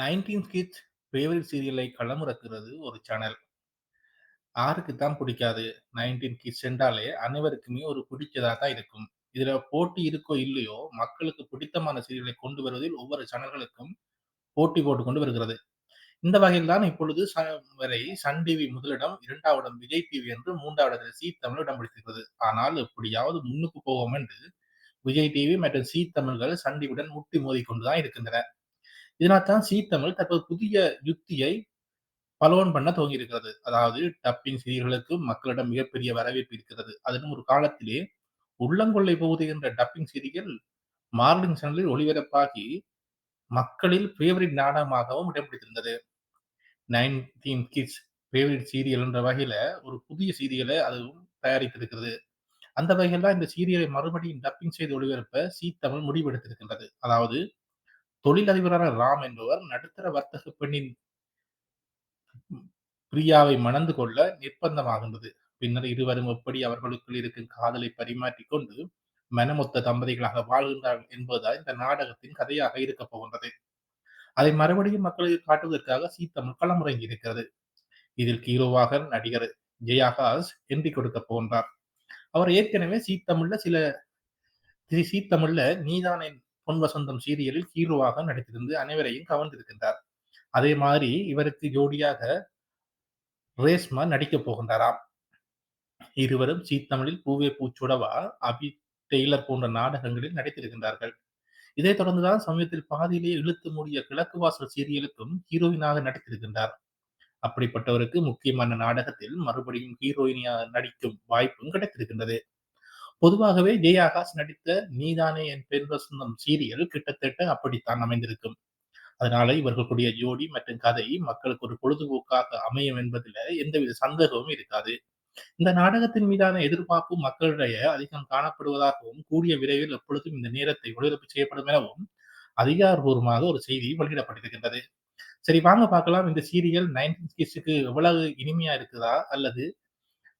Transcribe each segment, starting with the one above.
19 kids favourite சீரியலை களமிறக்கிறது ஒரு channel. யாருக்கு தான் பிடிக்காது? 19 கிட்ஸ் என்றாலே அனைவருக்குமே ஒரு பிடிச்சதாக தான் இருக்கும். இதுல போட்டி இருக்கோ இல்லையோ, மக்களுக்கு பிடித்தமான சீரியலை கொண்டு வருவதில் ஒவ்வொரு சேனல்களுக்கும் போட்டி போட்டு கொண்டு வருகிறது. இந்த வகையில் தான் இப்பொழுது ச வரை சன் டிவி முதலிடம், இரண்டாவது விஜய் டிவி என்று 3வது இடத்தில் ஜீ தமிழ் இடம் பிடித்திருக்கிறது. ஆனால் எப்படியாவது முன்னுக்கு போவோம் என்று விஜய் டிவி மற்றும் சி தமிழ்கள் சன் டிவியுடன் முட்டி மோதி கொண்டுதான் இருக்கின்றன. இதனால் தான் தமிழ் தற்போது புதிய யுக்தியை பலோன் பண்ண துவங்கி இருக்கிறது. அதாவது டப்பிங் செய்திகளுக்கு மக்களிடம் மிகப்பெரிய வரவேற்பு இருக்கிறது. அதிலும் ஒரு காலத்திலே உள்ளங்கொள்ளை போகுது என்ற டப்பிங் செய்திகள் மார்னிங் சேனலில் ஒளிபரப்பாகி மக்களில் ஃபேவரட் நாடகமாகவும் இடம் பிடித்திருந்தது. 19 கிட்ஸ் ஃபேவரட் சீரியல் என்ற வகையில ஒரு புதிய சீரியலை அதுவும் தயாரித்திருக்கிறது. அந்த வகையில் தான் இந்த சீரியலை மறுபடியும் டப்பிங் செய்து ஒளிபரப்ப ஜீ தமிழ் முடிவெடுத்திருக்கின்றது. அதாவது தொழிலதிபரான ராம் என்பவர் நடுத்தர வர்த்தக பெண்ணின் பிரியாவை மணந்து கொள்ள நிர்பந்தமாகின்றது. பின்னர் இருவரும் எப்படி அவர்களுக்குள் இருக்கும் காதலை பரிமாற்றிக்கொண்டு மனமொத்த தம்பதிகளாக வாழ்கின்றார்கள் என்பதுதான் இந்த நாடகத்தின் கதையாக இருக்கப் போகின்றது. அதை மறுபடியும் மக்களுக்கு காட்டுவதற்காக சீத்தமிழ் களமுறங்கி இருக்கிறது. இதில் ஹீரோவாக நடிகர் ஜெய்-ஆகாஷ் என்ட்ரி கொடுக்கப் போகின்றார். அவர் ஏற்கனவே சீத்தமிழ்ல சில சீத்தமிழ்ல நீதான் பொன் வசந்தம் சீரியலில் ஹீரோவாக நடித்திருந்து அனைவரையும் கவர்ந்திருக்கின்றார். அதே மாதிரி இவருக்கு ஜோடியாக ரேஷ்மா நடிக்கப் போகின்றாராம். இருவரும் சீ தமிழில் பூவே பூச்சுடவா அபி டெய்லர் போன்ற நாடகங்களில் நடித்திருக்கின்றார்கள். இதைத் தொடர்ந்துதான் சமயத்தில் பாதியிலேயே இழுத்து மூடிய கிழக்கு வாசல் சீரியலுக்கும் ஹீரோயினாக நடித்திருக்கின்றார். அப்படிப்பட்டவருக்கு முக்கியமான நாடகத்தில் மறுபடியும் ஹீரோயினியாக நடிக்கும் வாய்ப்பும் கிடைத்திருக்கின்றது. பொதுவாகவே ஜெய்-ஆகாஷ் நடித்த நீதானே என் பெண் வசந்தம் சீரியல் கிட்டத்தட்ட அப்படித்தான் அமைந்திருக்கும். அதனால இவர்களுடைய ஜோடி மற்றும் கதை மக்களுக்கு ஒரு பொழுதுபோக்காக அமையும் என்பதில் எந்தவித சந்தேகமும் இருக்காது. இந்த நாடகத்தின் மீதான எதிர்பார்ப்பு மக்களிடையே அதிகம் காணப்படுவதாகவும், கூடிய விரைவில் எப்பொழுதும் இந்த நேரத்தை ஒளிபரப்பு செய்யப்படும் எனவும் அதிகாரபூர்வமாக ஒரு செய்தி வெளியிடப்பட்டிருக்கின்றது. சரி வாங்க பார்க்கலாம் இந்த சீரியல் 19 கிட்ஸ்க்கு எவ்வளவு இனிமையா இருக்குதா? அல்லது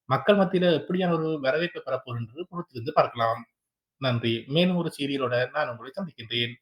மக்கள் மத்தியில எப்படியான ஒரு வரவேற்பை பெறப்போகின்றது என்று பொறுத்திருந்து பார்க்கலாம். நன்றி. மேலும் ஒரு சீரியலோட நான் உங்களை சந்திக்கின்றேன்.